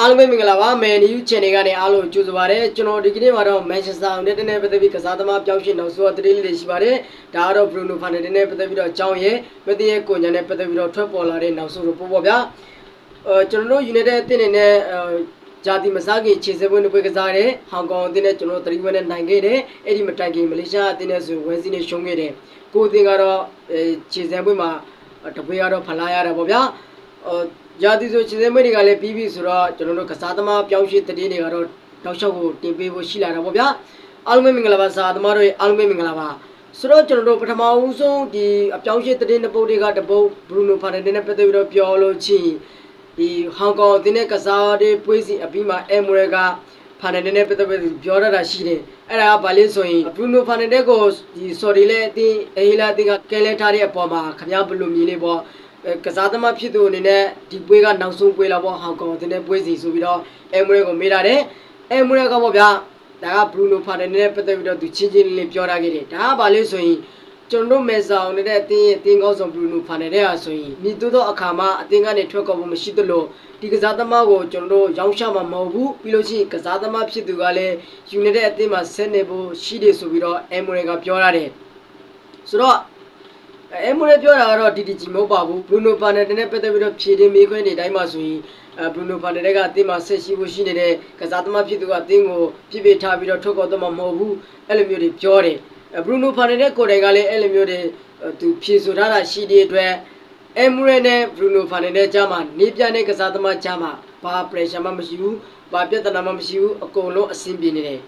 အားလုံးပဲမင်္ဂလာပါမယ်နယူးချန်နယ်ကနေအားလုံးကြိုဆိုပါရစေကျွန်တော်ဒီကနေ့မှာတော့မန်ချက်စတာယူနိုက်တက်နဲ့ပတ်သက်ပြီးကစားသမားပြောင်းရှင်နောက်ဆိုတော့တတိလေးတွေရှိပါတယ်ဒါကတော့ဘရူနိုဖာနယ်နဲ့ပတ်သက်ပြီးတော့အကြောင်းရဲ့မသိရဲ့ကိုညာနဲ့ပတ်သက်ပြီးတော့ထွက်ပေါ်လာတဲ့နောက်ဆိုတော့ပို့ပေါ့ဗျာအဲကျွန်တော်တို့ယူနိုက်တက်အသင်းနေနဲ့အဲဂျာတီမစားခင်ခြေစပွဲနှစ်ပွဲကစားတယ်ဟောင်ကောင်အသင်းနဲ့ကျွန်တော်တို့တတိပွဲနဲ့နိုင်ခဲ့တယ်အဲ့ဒီမတိုင်ခင်မလေးရှားအသင်းနဲ့ဆိုဝယ်စီနဲ့ရှုံးခဲ့တယ်ကိုအသင်းကတော့အဲခြေစပွဲမှာတပွဲကတော့ဖလာရတာပေါ့ဗျာအဲ ဂျာတီဆိုခြေစပွဲတွေကလည်းပြီးပြီဆိုတော့ကျွန်တော်တို့ကစားသမားပြောင်းရွှေ့တတိတွေကတော့တောက်လျှောက်ကိုတင်ပေးဖို့ရှိလာတာပေါ့ဗျာအားလုံးပဲမင်္ဂလာပါစားသမားတို့အားလုံးပဲမင်္ဂလာပါဆိုတော့ကျွန်တော်တို့ပထမဦးဆုံးဒီအပြောင်းရွှေ့တတိနှစ်ပုတ်တွေကတပုတ်ဘရူနိုဖာနယ်နဲ့ပတ်သက်ပြီးတော့ပြောလို့ချင်းဒီဟောင်ကောင်အသင်းနဲ့ကစားတဲ့ပွဲစဉ်အပြီးမှာအမ်မရကဖာနယ်နဲ့ပတ်သက်ပြီးပြောရတာရှိတယ်အဲ့ဒါကဘာလဲဆိုရင်ဘရူနိုဖာနယ်ကိုဒီဆော်ဒီလည်းအသင်းအေဟီလာအသင်းကကဲလဲထားတဲ့အပေါ်မှာခင်ဗျားဘယ်လိုမြင်လဲပေါ့အဲ ကစားသမားဖြစ်သူအနေနဲ့ဒီပွဲကနောက်ဆုံးပွဲလာပေါ့ဟောင်ကောင်အသင်းနဲ့ပွဲစီဆိုပြီးတော့အမ်မရကိုမေးတာတယ်အမ်မရကပေါ့ဗျာဒါကဘရူနိုဖာနယ်နဲ့ပတ်သက်ပြီးတော့သူချင်းချင်းလေးလေးပြောထားခဲ့တယ်ဒါကဘာလဲဆိုရင်ကျွန်တော်တို့မဲဆောင်နေတဲ့အတင်းရဲ့အတင်းကောင်းဆောင်ဘရူနိုဖာနယ်တဲ့ဟာဆိုရင်မိတူသောအခါမှာအတင်းကနေထွက်ကောက်ဖို့မရှိသလိုဒီကစားသမားကိုကျွန်တော်တို့ရောင်းချမှာမဟုတ်ဘူးပြီးလို့ရှိရင်ကစားသမားဖြစ်သူကလည်းယူနေတဲ့အတင်းမှာဆက်နေဖို့ရှိတယ်ဆိုပြီးတော့အမ်မိုရီကပြောရတယ်ဆိုတော့ အမ်မိုရီပြောတာကတော့ဒီဒီဂျီမဟုတ်ပါဘူးဘရူနိုဖာနယ်နဲ့ပတ်သက်ပြီးတော့ဖြည့်တင်မေးခွန်းနေတိုင်းမှာဆိုရင်အဲဘရူနိုဖာနယ်ကအတင်းမှာဆက်ရှိဖို့ရှိနေတဲ့ကစားသမားဖြစ်သူကအတင်းကိုပြစ်ပြထားပြီးတော့ထွက်ကောက်တော့မှာမဟုတ်ဘူးအဲ့လိုမျိုးတွေပြောတယ်ဘရူနိုဖာနယ်နဲ့ကိုယ်တိုင်ကလည်းအဲ့လိုမျိုးတွေသူဖြေဆိုထားတာရှိတဲ့အတွက်အမ်မရနဲ့ဘရူနိုဖာနယ်နဲ့ကြားမှာနေပြတဲ့ကစားသမားကြားမှာဘာ pressure မှမရှိဘူးဘာပြဿနာမှမရှိဘူးအကုန်လုံးအဆင်ပြေနေတယ်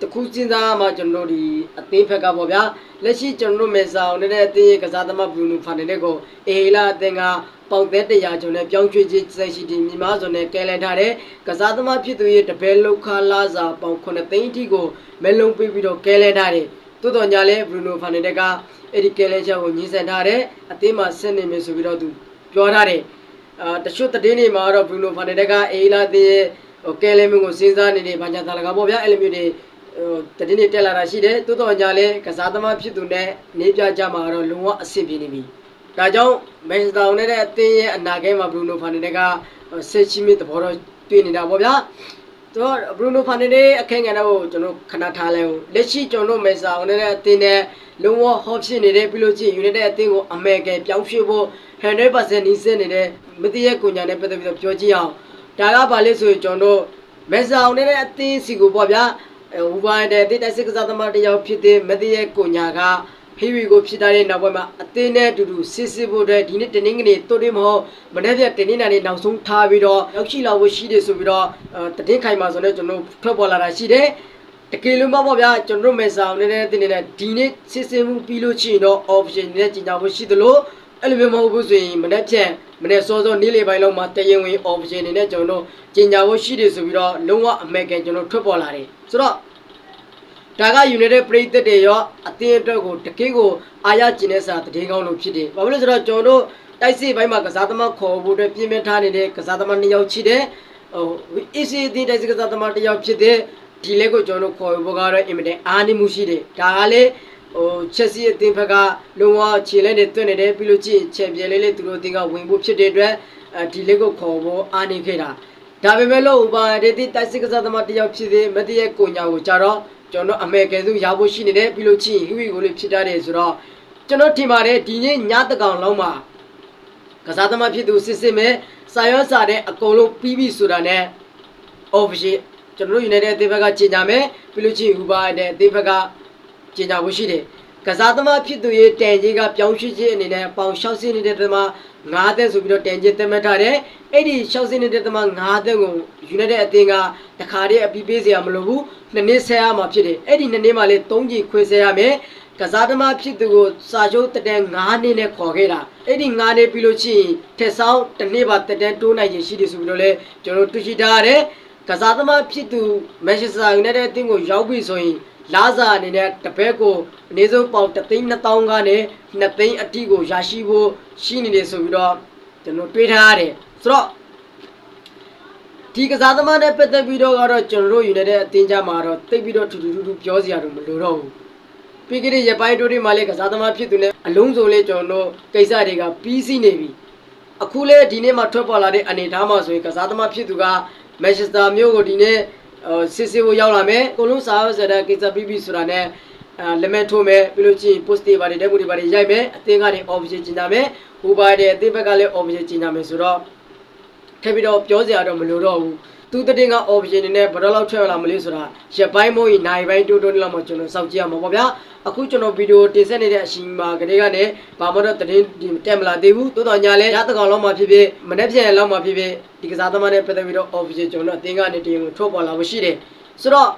တခုစဉ်းစားမှကျွန်တော်တို့ဒီအသင်းဖက်ကပေါ့ဗျာလက်ရှိကျွန်တော်တို့မေဆောင်နေတဲ့အသင်းရဲ့ကစားသမားဘရူနိုဖာနယ်နဲ့ကိုအေဟီလာအသင်းကပေါင်သက်တရာကျော်နဲ့ပြောင်းရွှေ့ခြင်းစိတ်ရှိတဲ့မြန်မာဇွန်နဲ့ကဲလန်ထားတဲ့ကစားသမားဖြစ်သူရဲ့တပယ်လောက်ခလာစာပေါင်9သိန်းအထိကိုမဲလုံးပေးပြီးတော့ကဲလန်ထားတယ်သို့တော်ညာလဲဘရူနိုဖာနယ်တက်ကအဲ့ဒီကဲလဲချက်ကိုညှင်းဆန်ထားတယ်အသင်းမှာဆက်နေမယ်ဆိုပြီးတော့သူပြောထားတယ်အာတချို့တည်င်းတွေမှာတော့ဘရူနိုဖာနယ်တက်ကအေးလာတဲ့ဟို ကဲလဲမျိုးကိုစဉ်းစားနေတယ်ဘာညာတလကပေါ့ဗျာအဲ့လိုမျိုးတွေဟိုတည်င်းတွေတက်လာတာရှိတယ်သို့တော်ညာလဲကစားသမားဖြစ်သူနဲ့နေပြကြမှာတော့လုံးဝအဆင်ပြေနေပြီဒါကြောင့်မန်ချက်စတာယူနိုက်တက်အသင်းရဲ့အနာဂတ်မှာဘရူနိုဖာနယ်တက်ကဆက်ချီမီသဘောတော့တွေ့နေတာပေါ့ဗျာတော့ဘရူနိုဖာနေတဲ့အခက်အခဲတော့ကျွန်တော်ခဏထားလိုက်အောင်လက်ရှိကျွန်တော်မေဆာအောင်တဲ့အတင်းနဲ့လုံးဝဟောဖြစ်နေတဲ့ပြီးလို့ချင်းယူနေတဲ့အတင်းကိုအမေကန်ပြောင်းရွှေ့ဖို့100%နီးစက်နေတဲ့မတိရဲ့ကိုညာနဲ့ပတ်သက်ပြီးတော့ပြောကြည့်အောင် ဒါကဘာလဲဆိုရင်ကျွန်တော်မေဆာအောင်တဲ့အတင်းစီကိုပေါ့ဗျာဟိုဘာတဲ့တိတက်စစ်ကစားသမားတယောက်ဖြစ်တဲ့မတိရဲ့ကိုညာကဖီဝီကိုဖြစ်တဲ့နောက်ပိုင်းမှာအသင်းနဲ့အတူတူစစ်စစ်ဖို့အတွက်ဒီနေ့တနင်္ဂနွေတိုးတင်းမဟုတ်မနေ့ကတနင်္လာနေ့နောက်ဆုံးထားပြီးတော့ရောက်ရှိလာဖို့ရှိတယ်ဆိုပြီးတော့တည်င်းခိုင်မှာဆိုတော့ကျွန်တော်ထွက်ပေါ်လာတာရှိတယ်တကယ်လို့မပေါ့ဗျာကျွန်တော်မေဆောင်နေတဲ့တင်းနေတဲ့ဒီနေ့စစ်စစ်မှုပြီးလို့ရှိရင်တော့ option နဲ့ကြီးကြဖို့ရှိသလို အဲ့လိုမျိုးမဟုတ်ဘူးဆိုရင်မနေ့ဖြန်မနေ့စောစောနေ့လေပိုင်းလောက်မှာတရင်ဝင် option နေနဲ့ကျွန်တော်ကြီးကြဖို့ရှိတယ်ဆိုပြီးတော့လုံးဝအမေကန်ကျွန်တော်ထွက်ပေါ်လာတယ်ဆိုတော့ဒါက United ပရိသတ်တွေရောအသင်းအတွက်ကိုတကယ်ကိုအာရကျင်တဲ့စာတည်ကောင်းလို့ဖြစ်တယ်။ဘာဖြစ်လို့လဲဆိုတော့ကျွန်တော်တို့တိုက်စစ်ဘိုင်းမှာကစားသမားခေါ်ဖို့အတွက်ပြင်ပထားနေတဲ့ကစားသမားနှစ်ယောက်ရှိတယ်။ဟို AC အသင်းတိုက်စစ်ကစားသမားတစ်ယောက်ဖြစ်တဲ့ဒီလေးကိုကျွန်တော်တို့ခေါ်ဖို့ကတော့အင်မတန်အားနည်းမှုရှိတယ်။ဒါကလေ ဟိုချက်စီအသင်းဘက်ကလုံးဝခြေလက်နဲ့တွန့်နေတယ်ပြီးလို့ကြည့်ချက်ပြဲလေးလေးသူတို့အသင်းကဝင်ဖို့ဖြစ်တဲ့အတွက်အဲဒီလေးကိုခေါ်ဖို့အားနည်းခဲ့တာ။ဒါပေမဲ့လို့ဥပါဒေတိတိုက်စစ်ကစားသမားတစ်ယောက်ဖြစ်တဲ့မတိရဲ့ကိုညာကိုကြတော့ကျွန်တော်အမေကယ်စုရဖို့ရှိနေတယ်ပြီးလို့ချင်းဟီဝီကိုလေးဖြစ်တတ်တယ်ဆိုတော့ကျွန်တော်ထင်ပါတယ်ဒီနေ့ညတကောင်လုံးမှာကစားသမားဖြစ်သူစစ်စစ်မဲ့စာရောစာတဲ့အကုန်လုံးပြီးပြီဆိုတာနဲ့ official ကျွန်တော်တို့ United အသင်းဘက်ကကြေညာမယ်ပြီးလို့ချင်းဟူပါတဲ့အသင်းဘက်က ကြေညာဖို့ရှိတယ်ကစားသမားဖြစ်သူရဲ့တန်ကြီးကပြောင်းရွှေ့ခြင်းအနေနဲ့ပေါင်60နေတဲ့သမား9သက်ဆိုပြီးတော့တန်ကြီးသတ်မှတ်ထားတယ်အဲ့ဒီ60နေတဲ့သမား9သက်ကို United အသင်းကတခါတည်းအပြီးပေးစရာမလိုဘူးနှစ်နှစ်ဆက်ရမှာဖြစ်တယ်အဲ့ဒီနှစ်နှစ်မှလည်း3ကြိမ်ခွဲဆက်ရမယ်ကစားသမားဖြစ်သူကိုစာချုပ်တက်တန်း9နှစ်နဲ့ခေါ်ခဲ့တာအဲ့ဒီ9နှစ်ပြီးလို့ရှိရင်ထက်ဆောင်တစ်နှစ်ပါတက်တန်းတိုးနိုင်ရင်ရှိတယ်ဆိုပြီးတော့လည်းကျွန်တော်တွေ့ရှိထားရတယ်ကစားသမားဖြစ်သူမန်ချက်စတာယူနိုက်တက်အသင်းကိုရောက်ပြီဆိုရင် လာစာအနေနဲ့တပည့်ကိုအနည်းဆုံးပေါင်3သိန်း2000ကနေ2သိန်းအထိကိုရရှိဖို့ရှိနေတယ်ဆိုပြီးတော့ကျွန်တော်တွေးထားရတယ်ဆိုတော့ဒီကစားသမားနဲ့ပတ်သက်ပြီးတော့ကတော့ကျွန်တော်တို့ယူနေတဲ့အသင်းကြမှာတော့တိတ်ပြီးတော့ထူထူထူထူပြောစရာတော့မလိုတော့ဘူးပြီးကြတဲ့ရပိုင်းတိုးတွေမှာလည်းကစားသမားဖြစ်သူနဲ့အလုံးစုံလေးကျွန်တော်တို့ကိစ္စတွေကပြီးစီးနေပြီအခုလေဒီနေ့မှထွက်ပေါ်လာတဲ့အနေအထားမှာဆိုရင်ကစားသမားဖြစ်သူကမန်ချက်စတာမြို့ကိုဒီနေ့ စစ်စစ်ကိုရောက်လာမယ်အကုန်လုံးစားရစတဲ့ကိစ္စပြီးပြီဆိုတာနဲ့အဲလက်မဲ့ထိုးမယ်ပြီးလို့ချင်း post တွေပါတယ်တက်မှုတွေပါတယ်ရိုက်မယ်အသင်းကနေ official ကျင်ညာမယ်ဟိုပါတယ်အသင်းဘက်ကလည်း official ကျင်ညာမယ်ဆိုတော့ထပ်ပြီးတော့ပြောစရာတော့မလိုတော့ဘူး သူတတင်က option နေနဲ့ဘယ်တော့လောက်ထွက်လာမလဲဆိုတာရက်ပိုင်းမို့ရင်နိုင်ပိုင်းတိုးတိုးလောက်မှကျွန်တော်စောင့်ကြည့်ရမှာပေါ့ဗျာအခုကျွန်တော်ဗီဒီယိုတင်ဆက်နေတဲ့အချိန်မှာကလေးကနေဘာမှတော့တတင်တက်မလာသေးဘူးတိုးတော်ညာလဲရတကောင်လောက်မှဖြစ်ဖြစ်မနေ့ပြန်လောက်မှဖြစ်ဖြစ်ဒီကစားသမားနဲ့ပတ်သက်ပြီးတော့ official ကျွန်တော်အသင်းကနေတင်ကိုထုတ်ပေါ်လာလို့ရှိတယ်ဆိုတော့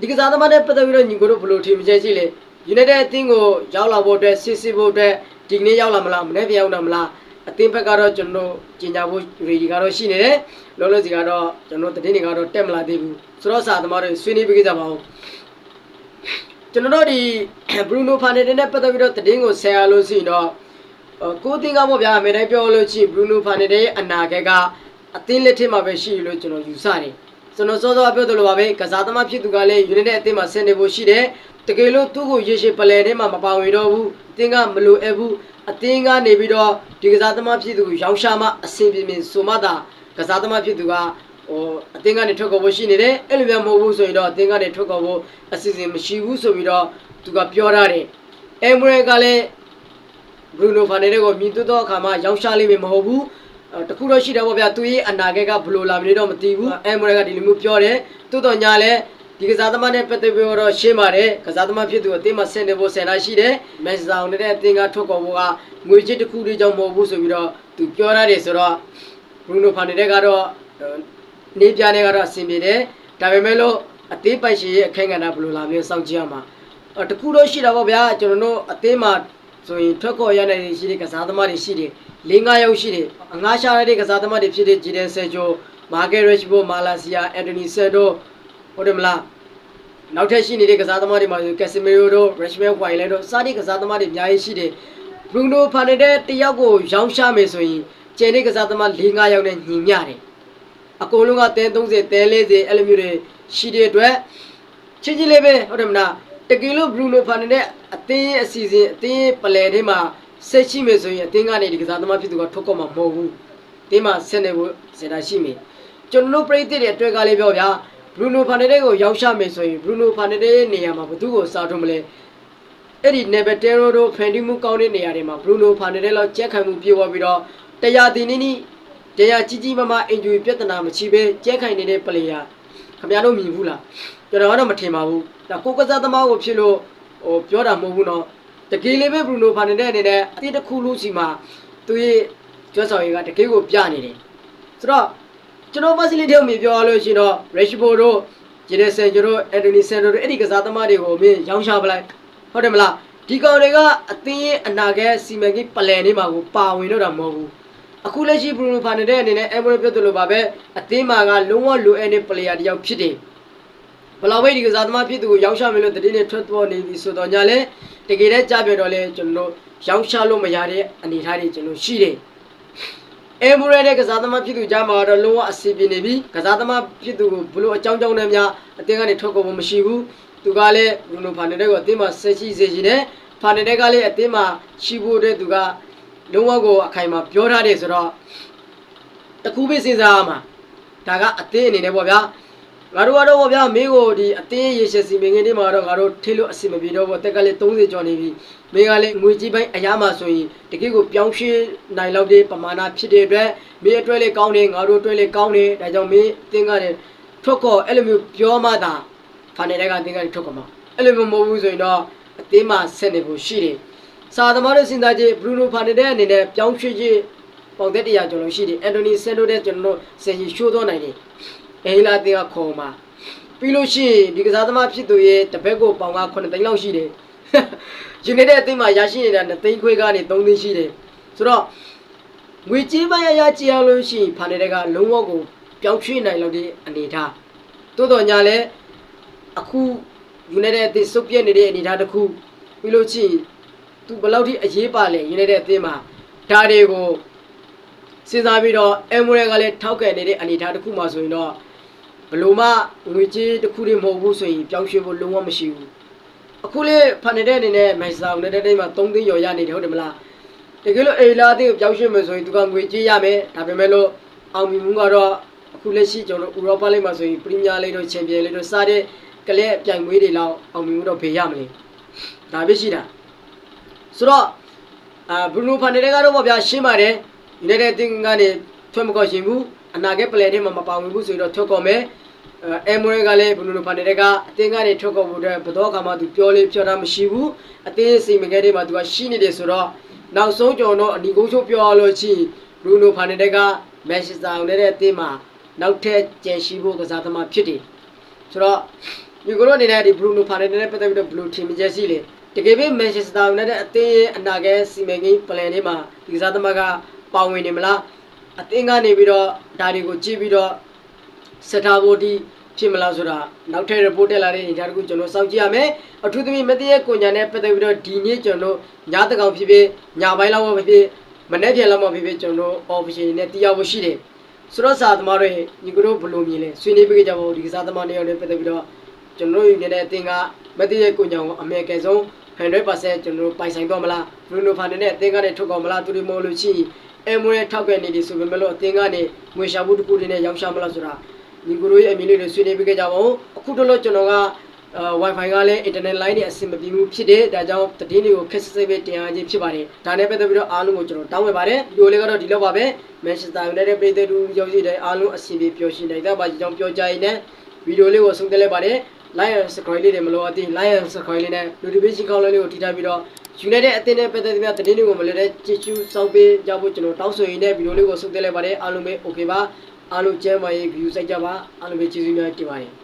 ဒီကစားသမားနဲ့ပတ်သက်ပြီးတော့ညီကိုတို့ဘယ်လိုထင်မချင်ရှိလဲ United အသင်းကိုရောက်လာဖို့အတွက်စစ်စစ်ဖို့အတွက်ဒီကနေ့ရောက်လာမလားမနေ့ပြန်ရောက်လာမလား အသင်းဘက်ကတော့ကျွန်တော်ကျင်ညာဖို့ ready ကတော့ရှိနေတယ်လောလောဆယ်ကတော့ကျွန်တော်တတိနေကတော့တက်မလာသေးဘူးဆိုတော့စာသမားတွေဆွေးနွေးပေးကြပါဦးကျွန်တော်တို့ဒီ Bruno Fernandes နဲ့ပတ်သက်ပြီးတော့တည်င်းကိုဆယ်ရလို့ရှိရင်တော့ကိုအသင်းကပေါ့ဗျာအမေတိုင်းပြောလို့ရှိရင် Bruno Fernandes ရဲ့အနာဂတ်ကအသင်းလက်ထက်မှာပဲရှိလို့ကျွန်တော်ယူဆတယ်ကျွန်တော်စောစောပြောသလိုပါပဲကစားသမားဖြစ်သူကလည်း United အသင်းမှာဆင်နေဖို့ရှိတယ်တကယ်လို့သူ့ကိုရေရှည်ပလဲထဲမှာမပါဝင်တော့ဘူးအသင်းကမလိုအပ်ဘူး အသင်းကနေပြီးတော့ဒီကစားသမားဖြစ်သူကိုရောင်းရှာမှအဆင်ပြေမြင်ဆိုမှသာကစားသမားဖြစ်သူကဟိုအသင်းကနေထွက်ခေါ်ဖို့ရှိနေတယ်အဲ့လိုမျိုးမဟုတ်ဘူးဆိုရင်တော့အသင်းကနေထွက်ခေါ်ဖို့အစီအစဉ်မရှိဘူးဆိုပြီးတော့သူကပြောထားတယ်အဲမရကလည်းဘရူနိုဖာနယ်ကိုမြင်တွေ့တော့အခါမှာရောင်းရှာလိမ့်မယ်မဟုတ်ဘူးအဲတခုတော့ရှိတယ်ပေါ့ဗျာသူရဲ့အနာဂတ်ကဘယ်လိုလာမလဲတော့မသိဘူးအဲမရကဒီလိုမျိုးပြောတယ်တူတော်ညာလဲ ဒီကစားသမားနဲ့ပတ်သက်ပြီးတော့ရှင်းပါတယ်ကစားသမားဖြစ်သူအသင်းမှာဆင်နေဖို့ဆင်လာရှိတယ်မက်ဆာအောင်တဲ့အသင်းကထုတ်ခေါ်ဖို့ကငွေချစ်တစ်ခုတည်းကြောင့်မဟုတ်ဘူးဆိုပြီးတော့သူပြောရတယ်ဆိုတော့ဘရူနိုဖာနယ်ကတော့နေပြနေကတော့အဆင်ပြေတယ်ဒါပေမဲ့လို့အသေးပိုက်ရှင်ရဲ့အခန်းကဏ္ဍဘယ်လိုလာမလဲစောင့်ကြည့်ရမှာအော်တခုတော့ရှိတာပေါ့ဗျာကျွန်တော်တို့အသေးမှာဆိုရင်ထွက်ခေါ်ရနိုင်တဲ့ရှိတဲ့ကစားသမားတွေရှိတယ်၄၅ယောက်ရှိတယ်အငှားရှာရတဲ့ကစားသမားတွေဖြစ်တဲ့ဂျီဒန်ဆယ်ဂျိုမာဂက်ရက်ချ်ဘိုမာလာစီယာအန်တိုနီဆယ်ဒို ဟုတ်တယ်မလားနောက်ထပ်ရှိနေတဲ့ကစားသမားတွေမှာဆိုကက်ဆီမီယိုတို့ရက်ချ်မန်ဝိုင်လဲတို့စသည့်ကစားသမားတွေအများကြီးရှိတယ်ဘရူနိုဖာနေတဲ့တယောက်ကိုရောင်းချမယ်ဆိုရင်ကျန်တဲ့ကစားသမား၄၅ယောက်နဲ့ညီမျှတယ်အကုန်လုံးကတဲ30တဲ40အဲ့လိုမျိုးတွေရှိတဲ့အတွက်ချစ်ချစ်လေးပဲဟုတ်တယ်မလားတကယ်လို့ဘရူနိုဖာနေတဲ့အသင်းရဲ့အစီအစဉ်အသင်းရဲ့ပလဲထဲမှာဆက်ရှိမယ်ဆိုရင်အသင်းကနေဒီကစားသမားဖြစ်သူကထုတ်ကောက်မှာမဟုတ်ဘူးအသင်းမှာဆက်နေဖို့စတာရှိမယ်ကျွန်တော်တို့ပြည်သက်တဲ့အတွက်ကလေးပြောဗျာ ဘရူနိုဖာနယ်ဒေးကိုရောက်ရှာမယ်ဆိုရင်ဘရူနိုဖာနယ်ဒေးရဲ့နေရာမှာဘသူ့ကိုစားထုတ်မလဲအဲ့ဒီနေဗတဲရိုတို့ဖန်တီးမှုကောင်းတဲ့နေရာတွေမှာဘရူနိုဖာနယ်ဒေးလောက်ကြက်ခံမှုပြေဝပြီးတော့တရားတင်နီးနီးတရားကြီးကြီးမားမားအင်ဂျူပြဿနာမရှိဘဲကြက်ခံနေတဲ့ပလေယာခင်ဗျားတို့မြင်ဘူးလားကျွန်တော်ကတော့မထင်ပါဘူးဒါကိုကစားသမားကိုဖြစ်လို့ဟိုပြောတာမဟုတ်ဘူးနော်တကယ်လေးပဲဘရူနိုဖာနယ်ဒေးအနေနဲ့အတိတ်တစ်ခုလို့စီမှာသူရဲ့ကျွမ်းဆောင်ရည်ကတကယ်ကိုပြနေတယ်ဆိုတော့ ကျွန်တော် facility ကိုမြင်ပြောရလို့ရှိရင်တော့ Rashford တို့ Jadon Sancho တို့ Anthony Sancho တို့အဲ့ဒီကစားသမားတွေကိုမင်းရောင်းချပလိုက်ဟုတ်တယ်မလားဒီကောင်တွေကအသင်းရဲ့အနာဂတ်စီမံကိန်းပလန်တွေမှာကိုပါဝင်တော့တာမဟုတ်ဘူးအခုလက်ရှိဘရူနိုဖာနေတဲ့အနေနဲ့အမ်ဘရိုပြောသလိုပါပဲအသင်းမှာကလုံးဝလိုအပ်တဲ့ player တစ်ယောက်ဖြစ်တယ်ဘလောက်ပဲဒီကစားသမားဖြစ်သူကိုရောင်းချမယ်လို့တတိနဲ့ထွက်ပေါ်နေပြီဆိုတော့ညလည်းတကယ်တည်းကြားပြတော့လဲကျွန်တော်တို့ရောင်းချလို့မရတဲ့အနေအထားတွေကျွန်တော်ရှိတယ် အဲမူရဲတဲ့ကစားသမားဖြစ်သူကြားမှာတော့လုံးဝအစီပြေနေပြီကစားသမားဖြစ်သူကိုဘလို့အကြောင်းကြောင်းနဲ့များအတင်းကနေထွက်ကုန်ဖို့မရှိဘူးသူကလည်းဘရူနိုဖာနေတဲ့ကိုအတင်းမှာဆက်ရှိစေရှိတယ်ဖာနေတဲ့ကလည်းအတင်းမှာရှိဖို့တဲ့သူကလုံးဝကိုအခိုင်အမာပြောထားတယ်ဆိုတော့တခုပဲစဉ်းစားရမှာဒါကအတင်းအနေနဲ့ပေါ့ဗျာ ငါတို့ကတော့ပေါ့ဗျာမင်းကိုဒီအတင်းရေရှည်စီမင်းငင်းတွေမှာတော့ငါတို့ထိလို့အစီမပြေတော့ပေါ့တက်ကလေး30ကျော်နေပြီမင်းကလည်းငွေကြီးပိုင်းအရာမှာဆိုရင်တကယ်ကိုပြောင်းရွှေ့နိုင်လောက်တဲ့ပမာဏဖြစ်တဲ့အတွက်မင်းအတွက်လေးကောင်းတယ်ငါတို့အတွက်လေးကောင်းတယ်ဒါကြောင့်မင်းတင်းကလည်းထွက်ခေါ်အဲ့လိုမျိုးပြောမှသာဖာနေတဲ့ကတင်းကလည်းထွက်ခေါ်မှာအဲ့လိုမျိုးမဟုတ်ဘူးဆိုရင်တော့အတင်းမှာဆက်နေဖို့ရှိတယ်စာသမားတို့စဉ်းစားကြည့်ဘရူနိုဖာနေတဲ့အနေနဲ့ပြောင်းရွှေ့ခြင်းပေါင်သက်တရာကျော်လို့ရှိတယ်အန်တိုနီဆန်တိုတဲ့ကျွန်တော်တို့ဆင်ကြီးရှိုးသွားနိုင်တယ် အေးလာတင်ကခေါ်မှာပြီးလို့ရှိရင်ဒီကစားသမားဖြစ်သူရဲ့တပတ်ကိုပေါင်က9သိန်းလောက်ရှိတယ်ယူနိုက်တက်အသင်းမှာရရှိနေတာ2သိန်းခွဲကနေ3သိန်းရှိတယ်ဆိုတော့ငွေကြေးပိုင်းအရာကြည့်ရလို့ရှိရင်ဖာနေတဲ့ကလုံးဝကိုပြောင်းရွှေ့နိုင်လို့ဒီအနေထားတိုးတော်ညာလဲအခုယူနိုက်တက်အသင်းစုပ်ပြက်နေတဲ့အနေထားတစ်ခုပြီးလို့ရှိရင်သူဘယ်လောက်ထိအရေးပါလဲယူနိုက်တက်အသင်းမှာဒါတွေကိုစဉ်းစားပြီးတော့အမ်မိုရဲကလည်းထောက်ကန်နေတဲ့အနေအထားတစ်ခုမှဆိုရင်တော့ ဘလို့မှငွေကြေးတစ်ခုတည်းမဟုတ်ဘူးဆိုရင်ပြောင်းရွှေ့ဖို့လုံးဝမရှိဘူးအခုလေဖန်နေတဲ့အနေနဲ့မန်ချက်စတာယူနိုက်တက်မှာ3သိန်းကျော်ရနေတယ်ဟုတ်တယ်မလားတကယ်လို့အေလာအသင်းကိုပြောင်းရွှေ့မယ်ဆိုရင်သူကငွေကြေးရမယ်ဒါပေမဲ့လို့အောင်မြင်မှုကတော့အခုလက်ရှိကျွန်တော်တို့ဥရောပလိမ့်မှာဆိုရင်ပရီးမီးယားလိမ့်တို့ချန်ပီယံလိမ့်တို့စတဲ့ကလေးအပြိုင်မွေးတွေလောက်အောင်မြင်မှုတော့ဖေးရမလဲဒါပဲရှိတာဆိုတော့အာဘရူနိုဖန်နေကတော့ဗျာရှင်းပါတယ် United အသင်းကနေထွက်မကောက်ရှင်ဘူးအနာဂတ်ပလန်ထဲမှာမပါဝင်ဘူးဆိုတော့ထွက်ကောက်မယ် အဲမွေကလည်းဘရူနိုဖန်နေကအသင်းကနေထွက်ကောက်ဖို့အတွက်ဘတော်ကမှသူပြောလေးပြောတာမရှိဘူးအသင်းစီမံခဲ့တဲ့မှာသူကရှိနေတယ်ဆိုတော့နောက်ဆုံးကျွန်တော်အနီကုန်းချုပ်ပြောရလို့ရှိရင်ဘရူနိုဖန်နေကမန်ချက်စတာယူနိုက်တက်အသင်းမှာနောက်ထပ်ကျန်ရှိဖို့ကစားသမားဖြစ်တယ်ဆိုတော့ဒီကိုလိုအနေနဲ့ဒီဘရူနိုဖန်နေနဲ့ပတ်သက်ပြီးတော့ဘလူးထင်မြင်ချက်ရှိလေတကယ်ပဲမန်ချက်စတာယူနိုက်တက်အသင်းရဲ့အနာဂတ်စီမံကိန်းပလန်ထဲမှာဒီကစားသမားကပါဝင်နေမလားအသင်းကနေပြီးတော့ဒါတွေကိုကြည့်ပြီးတော့ စတာဘိုဒီဖြစ်မလားဆိုတာနောက်ထပ် report တက်လာတဲ့အနေအထားတခုကျွန်တော်စောင့်ကြည့်ရမယ်အထူးသဖြင့်မသိရဲ့ကိုညာနဲ့ပတ်သက်ပြီးတော့ဒီနေ့ကျွန်တော်ညတကောင်ဖြစ်ဖြစ်ညပိုင်းလောက်မှဖြစ်ဖြစ်မနေ့ပြန်လောက်မှဖြစ်ဖြစ်ကျွန်တော် official နဲ့တရားဖို့ရှိတယ်ဆိုတော့စာသမားတွေညီကတို့ဘယ်လိုမြင်လဲဆွေးနွေးပေးကြပါဦးဒီကစားသမားတွေရောလည်းပတ်သက်ပြီးတော့ကျွန်တော်ယူနေတဲ့အသင်းကမသိရဲ့ကိုညာကိုအမေကန်ဆုံး100%ကျွန်တော်ပိုင်ဆိုင်တော့မလားဘရူနိုဖာနေနဲ့အသင်းကနေထုတ်ကောင်မလားသူတွေမဟုတ်လို့ရှိရင်အဲမွေးထောက်ကန်နေတယ်ဆိုပေမဲ့လို့အသင်းကနေငွေရှာမှုတစ်ခုတည်းနဲ့ရောက်ရှာမလားဆိုတာ ညီကိုတို့ရဲ့အမီလေးတွေဆွေးနွေးပေးကြပါဦးအခုတော့လို့ကျွန်တော်ကအာ Wi-Fi ကလည်း internet line နဲ့အဆင်မပြေမှုဖြစ်တယ်ဒါကြောင့်သတင်းတွေကိုခက်စစ်စစ်ပဲတင်ရခြင်းဖြစ်ပါတယ်ဒါနဲ့ပတ်သက်ပြီးတော့အားလုံးကိုကျွန်တော်တောင်းပန်ပါတယ်ဗီဒီယိုလေးကတော့ဒီလောက်ပါပဲ Manchester United ပြည်သူလူရောက်ရှိတဲ့အားလုံးအဆင်ပြေပျော်ရွှင်နိုင်ကြပါကြောင်းပြောကြရင်းနဲ့ဗီဒီယိုလေးကိုဆုံးသက်လိုက်ပါတယ် like and subscribe လေးတွေမလို့အသိ like and subscribe လေးနဲ့ notification ကောင်းလေးကိုထိထားပြီးတော့ United အသင်းနဲ့ပတ်သက်တဲ့သတင်းတွေကိုမလွယ်တဲ့ကြည့်ရှုစောင့်ပေးကြဖို့ကျွန်တော်တောင်းဆိုရင်းနဲ့ဗီဒီယိုလေးကိုဆုံးသက်လိုက်ပါတယ်အားလုံးပဲ okay ပါ အားလုံးကျမ်းမာရေး view စိုက်ကြပါအားလုံးပဲကျေးဇူးများတင်ပါတယ်